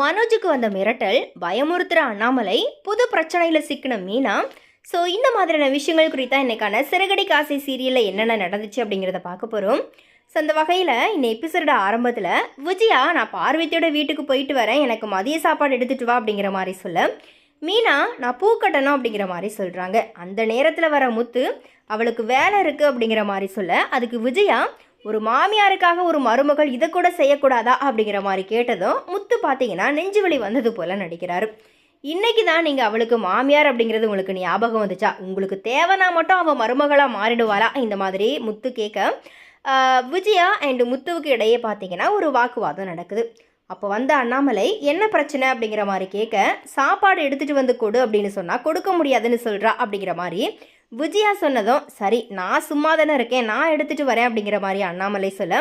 மனோஜுக்கு வந்த மிரட்டல் பயமுறுத்துற அண்ணாமலை புது பிரச்சனையில் சிக்கின மீனா. ஸோ இந்த மாதிரியான விஷயங்கள் குறித்தா இன்றைக்கான சிறகடி காசை சீரியலில் என்னென்ன நடந்துச்சு அப்படிங்கிறத பார்க்க போகிறோம் ஸோ அந்த வகையில் இந்த எபிசோட ஆரம்பத்தில் விஜயா நான் பார்வதியோட வீட்டுக்கு போயிட்டு வரேன். எனக்கு மதிய சாப்பாடு எடுத்துட்டு வா அப்படிங்கிற மாதிரி சொல்ல. மீனா நான் பூ கட்டணும் அப்படிங்கிற மாதிரி சொல்கிறாங்க அந்த நேரத்தில் வர முத்து அவளுக்கு வேலை இருக்குது அப்படிங்கிற மாதிரி சொல்ல. அதுக்கு விஜயா ஒரு மாமியாருக்காக ஒரு மருமகள் இதை கூட செய்யக்கூடாதா அப்படிங்கிற மாதிரி கேட்டதும் முத்து பார்த்தீங்கன்னா நெஞ்சு வலி வந்தது போல நடிக்கிறாரு. இன்னைக்கு தான் நீங்கள் அவளுக்கு மாமியார் அப்படிங்கிறது உங்களுக்கு ஞாபகம் வந்துச்சா? உங்களுக்கு தேவைனா மட்டும் அவள் மருமகளாக மாறிடுவாளா? இந்த மாதிரி முத்து கேட்க விஜயா அண்ட் முத்துவுக்கு இடையே பார்த்தீங்கன்னா ஒரு வாக்குவாதம் நடக்குது. அப்போ வந்த அண்ணாமலை என்ன பிரச்சனை? அப்படிங்கிற மாதிரி கேட்க சாப்பாடு எடுத்துகிட்டு வந்து கொடு அப்படின்னு சொன்னால் கொடுக்க முடியாதுன்னு சொல்கிறா அப்படிங்கிற மாதிரி விஜயா சொன்னதும் சரி நான் சும்மா தானே இருக்கேன் நான் எடுத்துகிட்டு வரேன் அப்படிங்கிற மாதிரி அண்ணாமலை சொல்ல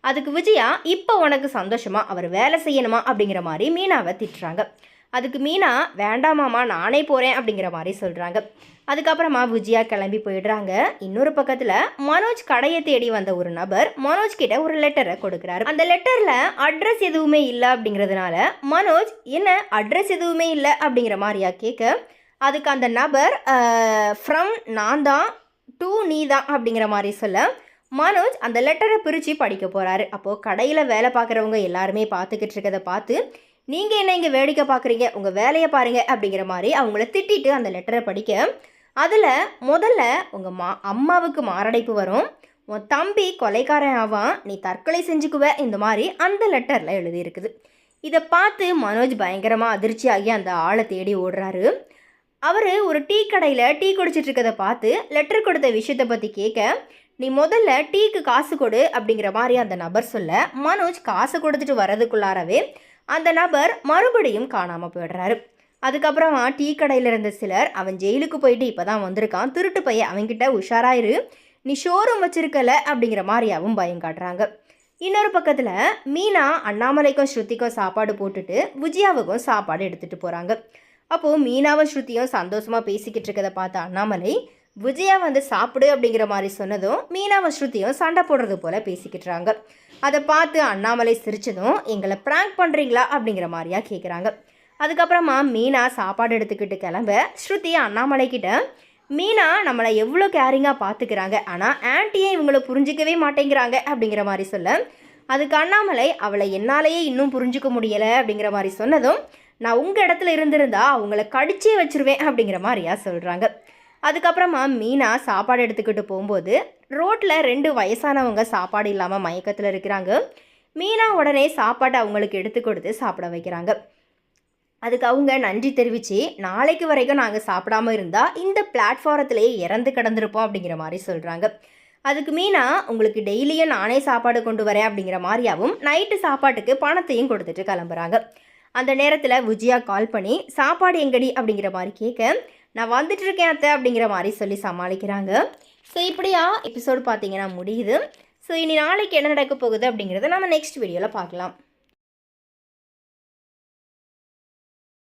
அதுக்கு விஜயா இப்போ உனக்கு சந்தோஷமா அவர் வேலை செய்யணுமா? அப்படிங்கிற மாதிரி மீனாவை திட்டுறாங்க. அதுக்கு மீனா வேண்டாமாமா நானே போகிறேன் அப்படிங்கிற மாதிரி சொல்கிறாங்க அதுக்கப்புறமா விஜயா கிளம்பி போயிடுறாங்க. இன்னொரு பக்கத்தில் மனோஜ் கடையை தேடி வந்த ஒரு நபர் மனோஜ் கிட்ட ஒரு லெட்டரை கொடுக்குறாரு. அந்த லெட்டரில் அட்ரஸ் எதுவுமே இல்லை அப்படிங்கிறதுனால மனோஜ் என்ன அட்ரஸ் எதுவுமே இல்லை? அப்படிங்கிற மாதிரியா கேட்க அதுக்கு அந்த நபர் ஃப்ரம் நான் தான் டூ நீ தான் அப்படிங்கிற மாதிரி சொல்ல மனோஜ் அந்த லெட்டரை பிரித்து படிக்க போகிறாரு அப்போது கடையில் வேலை பார்க்குறவங்க எல்லாருமே பார்த்துக்கிட்டு இருக்கதை பார்த்து நீங்கள் என்ன இங்கே வேடிக்கை பார்க்குறீங்க? உங்கள் வேலையை பாருங்கள் அப்படிங்கிற மாதிரி அவங்கள திட்டிட்டு அந்த லெட்டரை படிக்க அதில் முதல்ல உங்கள் மா அம்மாவுக்கு மாரடைப்பு வரும். உன் தம்பி கொலைக்காரன் ஆவான் நீ தற்கொலை செஞ்சுக்குவ இந்த மாதிரி அந்த லெட்டரில் எழுதியிருக்குது. இதை பார்த்து மனோஜ் பயங்கரமாக அதிர்ச்சியாகி அந்த ஆளை தேடி ஓடுறாரு. அவர் ஒரு டீ கடையில் டீ குடிச்சிட்டு இருக்கதை பார்த்து லெட்டர் கொடுத்த விஷயத்தை பற்றி கேட்க நீ முதல்ல டீக்கு காசு கொடு அப்படிங்கிற மாதிரி அந்த நபர் சொல்ல மனோஜ் காசு கொடுத்துட்டு வரதுக்குள்ளாரவே அந்த நபர் மறுபடியும் காணாமல் போயிடுறாரு. அதுக்கப்புறமா டீ கடையில் இருந்த சிலர் அவன் ஜெயிலுக்கு போயிட்டு இப்போ தான் வந்திருக்கான் திருட்டு பையன் அவன்கிட்ட உஷாராயிரு நீ ஷோரூம் வச்சிருக்கல அப்படிங்கிற மாதிரியாவும் பயம் காட்டுறாங்க. இன்னொரு பக்கத்தில் மீனா அண்ணாமலைக்கும் ஸ்ருதிக்கும் சாப்பாடு போட்டுட்டு விஜயாவுக்கும் சாப்பாடு எடுத்துகிட்டு போகிறாங்க அப்போது மீனாவும் ஸ்ருதியும் சந்தோஷமாக பேசிக்கிட்டு இருக்கதை பார்த்த அண்ணாமலை விஜயா வந்து சாப்பிடு அப்படிங்கிற மாதிரி சொன்னதும் மீனாவும் ஸ்ருதியும் சண்டை போடுறது போல் பேசிக்கிட்டுறாங்க அதை பார்த்து அண்ணாமலை சிரிச்சதும் எங்களை ப்ராங்க் பண்ணுறீங்களா அப்படிங்கிற மாதிரியா கேட்குறாங்க அதுக்கப்புறமா மீனா சாப்பாடு எடுத்துக்கிட்டு கிளம்ப ஸ்ருதி அண்ணாமலை கிட்ட மீனா நம்மளை எவ்வளோ கேரிங்காக பார்த்துக்கிறாங்க. ஆனால் ஆன்ட்டியே இவங்களை புரிஞ்சிக்கவே மாட்டேங்கிறாங்க. அப்படிங்கிற மாதிரி சொல்ல அதுக்கு அண்ணாமலை அவளை என்னாலேயே இன்னும் புரிஞ்சுக்க முடியலை அப்படிங்கிற மாதிரி சொன்னதும் நான் உங்கள் இடத்துல இருந்திருந்தா அவங்கள கடிச்சே வச்சிருவேன் அப்படிங்கிற மாதிரியா சொல்கிறாங்க அதுக்கப்புறமா மீனா சாப்பாடு எடுத்துக்கிட்டு போகும்போது ரோட்டில் ரெண்டு வயசானவங்க சாப்பாடு இல்லாமல் மயக்கத்தில் இருக்கிறாங்க. மீனா உடனே சாப்பாட்டை அவங்களுக்கு எடுத்து கொடுத்து சாப்பிட வைக்கிறாங்க. அதுக்கு அவங்க நன்றி தெரிவித்து நாளைக்கு வரைக்கும் நாங்கள் சாப்பிடாம இருந்தால் இந்த பிளாட்ஃபாரத்திலேயே இறந்து கிடந்திருப்போம் அப்படிங்கிற மாதிரி சொல்கிறாங்க அதுக்கு மீனா உங்களுக்கு டெய்லியும் நானே சாப்பாடு கொண்டு வரேன் அப்படிங்கிற மாதிரியாகவும் நைட்டு சாப்பாட்டுக்கு பணத்தையும் கொடுத்துட்டு கிளம்புறாங்க. அந்த நேரத்தில் விஜயா கால் பண்ணி சாப்பாடு எங்கடி? அப்படிங்கிற மாதிரி கேட்க நான் வந்துட்டு இருக்கேன் அத்தை அப்படிங்கிற மாதிரி சொல்லி சமாளிக்கிறாங்க. ஸோ இப்படியா எபிசோடு பார்த்தீங்கன்னா முடியுது. ஸோ இனி நாளைக்கு என்ன நடக்க போகுது அப்படிங்கிறத நம்ம நெக்ஸ்ட் வீடியோவில் பார்க்கலாம்.